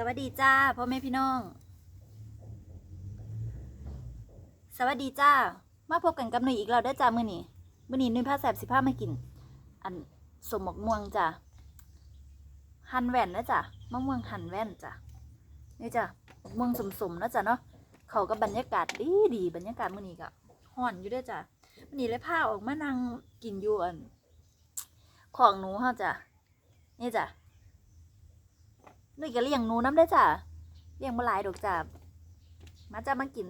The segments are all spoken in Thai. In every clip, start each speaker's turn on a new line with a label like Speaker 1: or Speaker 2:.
Speaker 1: สวัสดีจ้าพ่อแม่พี่น้อง สวัสดีจ้า มาพบกันกับหนุ่ยอีกแล้วได้จ้ามื้อนี้มื้อนี้หนุ่ยพาแสบสิพามากิน อันสมหมกม่วงจ้าหั่นแว่นนะจ้ะมะม่วงหั่นแว่นจ้ะนี่จ้ะหมกม่วงสมๆนะจ้ะเนาะเขากับบรรยากาศดีดีบรรยากาศมื้อนี้ก็ฮ้อนอยู่เด้วยจ้ะมื้อนี้เลยพาออกมานั่งกินอยู่อันของหนูเฮาจ้ะนี่จ้ะ นี่ก็เลี้ยงหนูน้ำได้จ้ะเลี้ยงมาหลายดอกจ้ะมาจ้ามากิน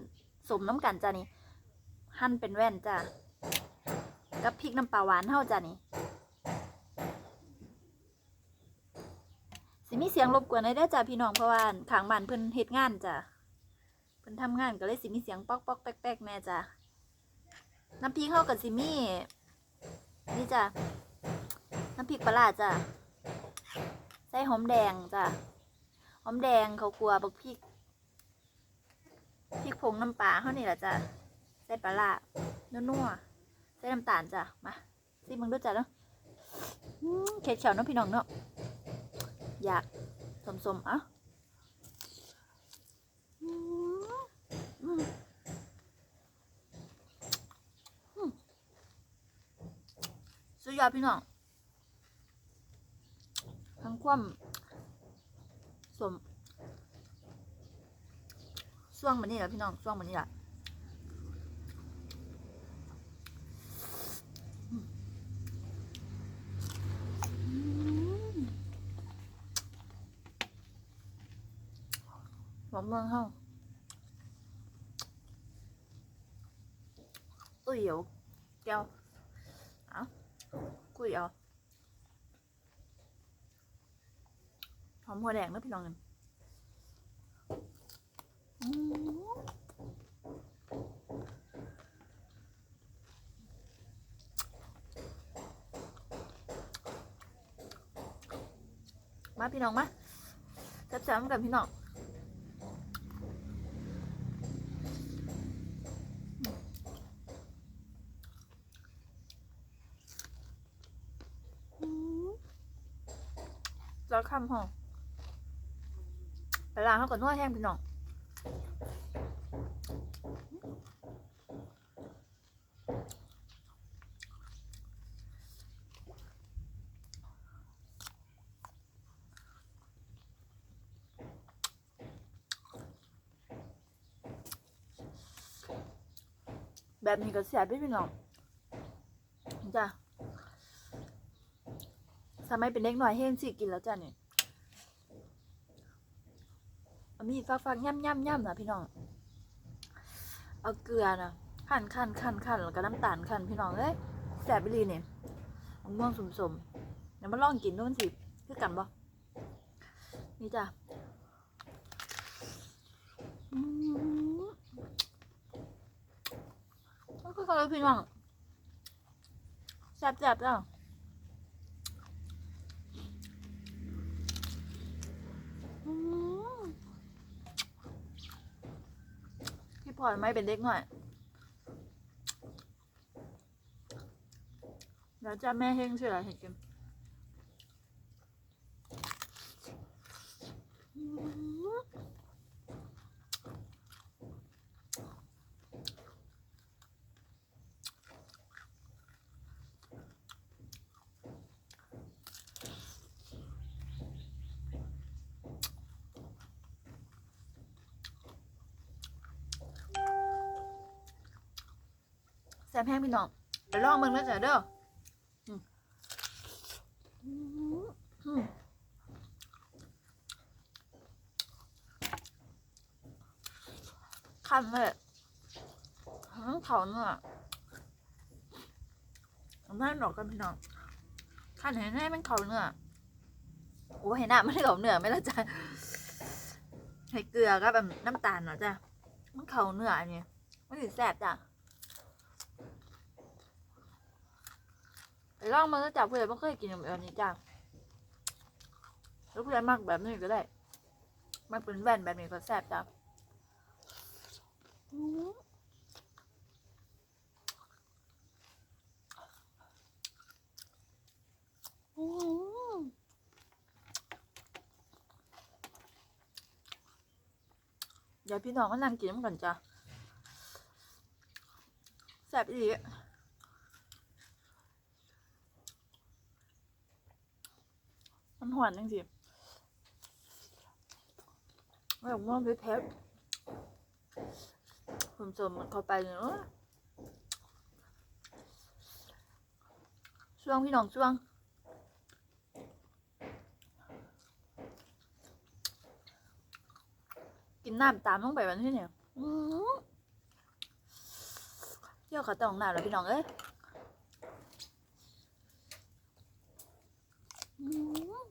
Speaker 1: สมน้ำกันจ้ะนี่หั่นเป็นแว่นจ้ะกับพริกน้ำปลาหวานเท่าจ้ะนี่สิมีเสียงรบกวนได้ได้จ้ะพี่น้องเพราะว่าขางบ้านเพิ่นเฮ็ดงานจ้ะเพิ่นทำงานก็เลยสิมีเสียงป๊อกป๊อกแป๊กแป๊กแน่จ้ะน้ำพริกเข้ากับสิมีนี่จ้ะน้ำพริกปลาจ้ะใส่หอมแดงจ้ะ อมแดงเขากลัวบักพริกพริกผงน้ำปลาเขานี่แหละจ้ะใส่ปลาร้านัวๆใส่น้ำตาลจ้ะมาซิมึงด้วยจ้ะเนาะเข็ดเฉาเนาะพี่น้องเนาะอยากสมๆอะอืมอืมอืมสุดยอดพี่น้องทั้งความ สมช่วงมันนี่แหละพี่น้องช่วงมันนี่แหละหอมเมืองเฮาอุ้ยเดี๋ยวแก้วเอากุยเอา หอมหัวแดงนะพี่น้องกันมาพี่น้องมาจับจับกันพี่น้องแล้วคำหอม ลาเขาก่อนวดแห้งพี่น้องแบบนี้ก็เสียบด้วยพี่น้องจ้ะสมัยเป็นเด็กหน่อยเฮงสิกินแล้วจ้ะเนี่เอา มีดฟักฟักย่ำย่ำย่ำนะพี่น้อง เอาเกลือนะขันขันขันขันแล้วก็น้ำตาลขันพี่น้องเอ้ยแสบไปรีเนี่ยมะม่วงสมสมๆเดี๋ยวมาลองกินดูมันสิคือกันบ่นี่จ้ะอืมก็คือกันเลยพี่น้องแซ่บแซ่บจ้ะอืม พี่พลอยไม่เป็นเด็กหน่อย แล้วจะแม่เฮงเชื่อเห็นกันอืมแซ่บแห้งพี่น้องไปลองมึงแล้วจ้ะเด้อคันเลยทั้งเขาเนื้อเอาแม่หนอกกันพี่น้องคันเห็นให้มันเขาเนื้อโอ้เห็นหน้าไม่ได้เขาเนื้อไม่ละจ้ะให้เกลือกับแบบน้ำตาลเนาะจ้ะมันเขาเนื้ออันนี้มันถึงแซ่บจ้ะ ไป ลองมันก็จับเพื่อนไม่เคยกินแบบนี้จ้าแล้วเพื่อนมากแบบนี้ก็ได้มันเป็นแว่นแบบนี้ก็แซ่บจ้าอืมอืมเดี๋ยวพี่น้องก็นั่งกินน้ำกันจ้ะแซ่บอีก มันหวานจริงๆแบบว่าเพชรเพชรผมมมันเข้าไปเนอะช่วงพี่น้องช่วงกินน้ำตามลงไปวันที่เนี่ยอื้อหือเยวเขาตองน้ำแล้วพี่น้องเอ้ยอื้อหือ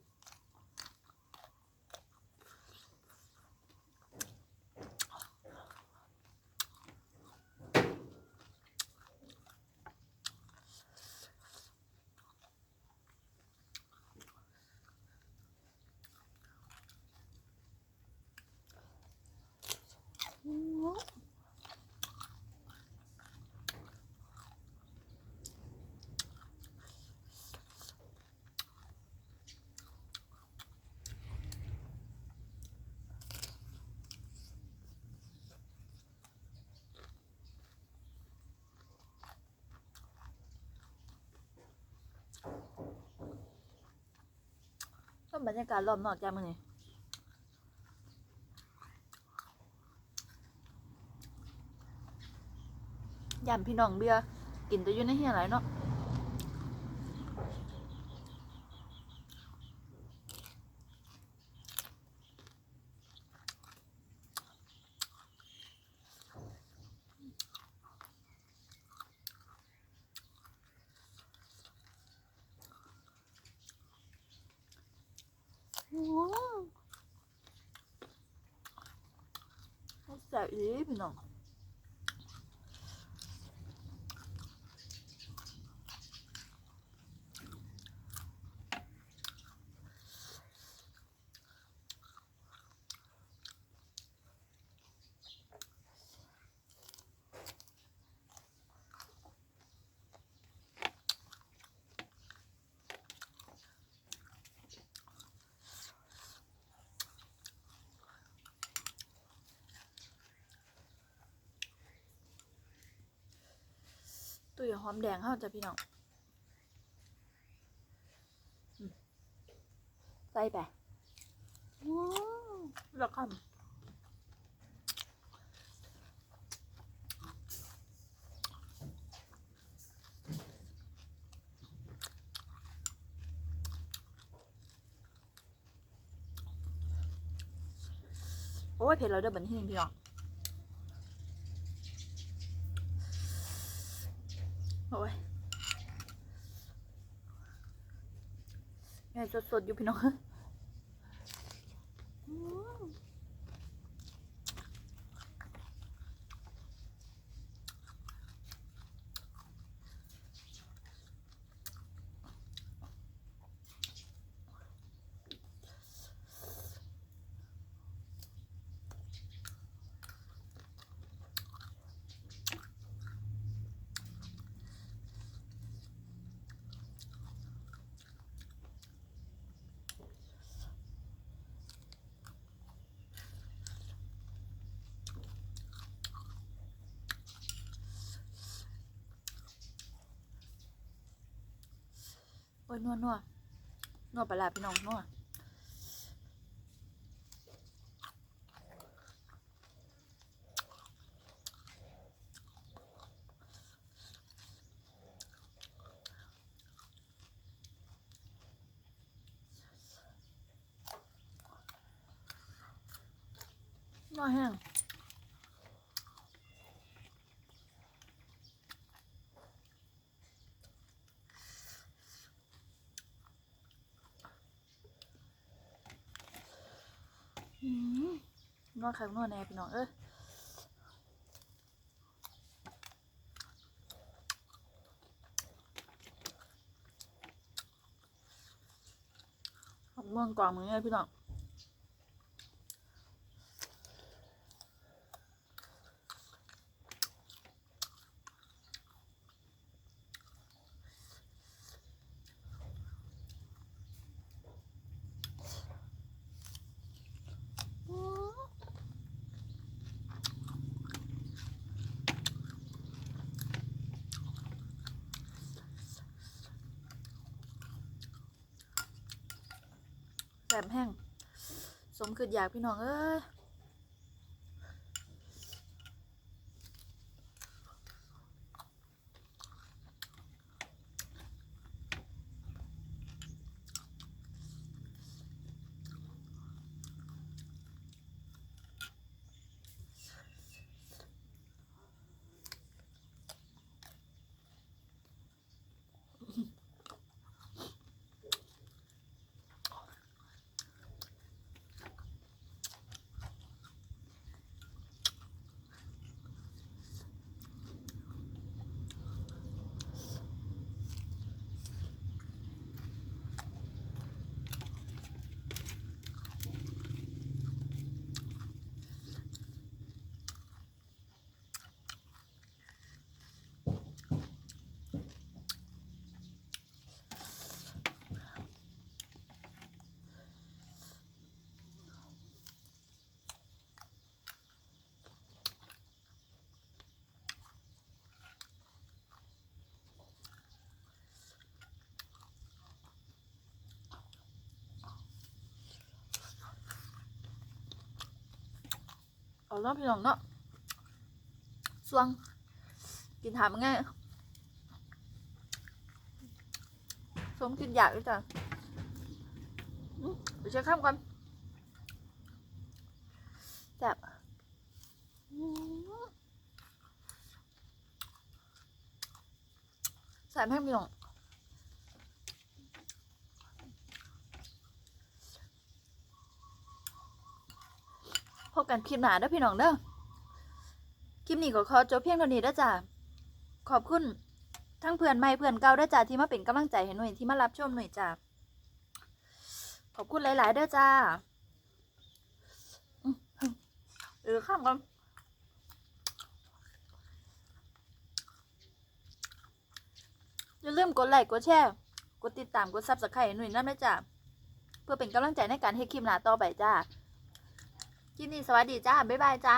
Speaker 1: อื้อหือ ก็บรรยากาศรอบนอกจ้ามือนี่ยามพี่น้องเบียร์กินแต่อยู่ในเฮียไรเนาะ โอ้ แซ่บอีหลีพี่น้อง ตุ้ยหอมแดงเข้าจ้ะพี่น้องใส่ไปว้าวแล้วคำโอ้ยเผ็ดแล้วเด้อบันที่นี่พี่น้อง โอ้ยแม่ สดๆอยู่พี่น้องอืมโอ้ ยนัวนัวนัวปลาร้าพี่น้องนัวนัวแห้งอืม นัวคักนวดแน่พี่น้องเอ้ยมะม่วงกล่องมือไงพี่น้อง แสบแห้งสมคืออยากพี่น้องเอ้ย เอาเนาะพี่น้องเนาะสวง กินถามง่ายสมกินอยากเลยจ้ะอื้อเดี๋ยวเช็คข้ามก่อนแซ่บใส่ให้พี่น้อง กันคลิปหน้าเด้อพี่น้องเด้อคลิปนี้ก็ขอจบเพียงเท่านี้เด้อจ้ะขอบคุณทั้งเพื่อนใหม่เพื่อนเก่าเด้อจ้ะที่มาเป็นกำลังใจให้หน่วยที่มารับชมหน่วยจ้ะขอบคุณหลาย ๆ เด้อจ้าอื้อเออข้ามกันอย่าลืมกดไลค์กดแชร์กดติดตามกดซับสไครต์หน่วยนั่นด้จ้ะเพื่อเป็นกำลังใจในการให้คลิปหน้าต่อไปจ้า คลิปนี้สวัสดีจ้า บ๊ายบายจ้า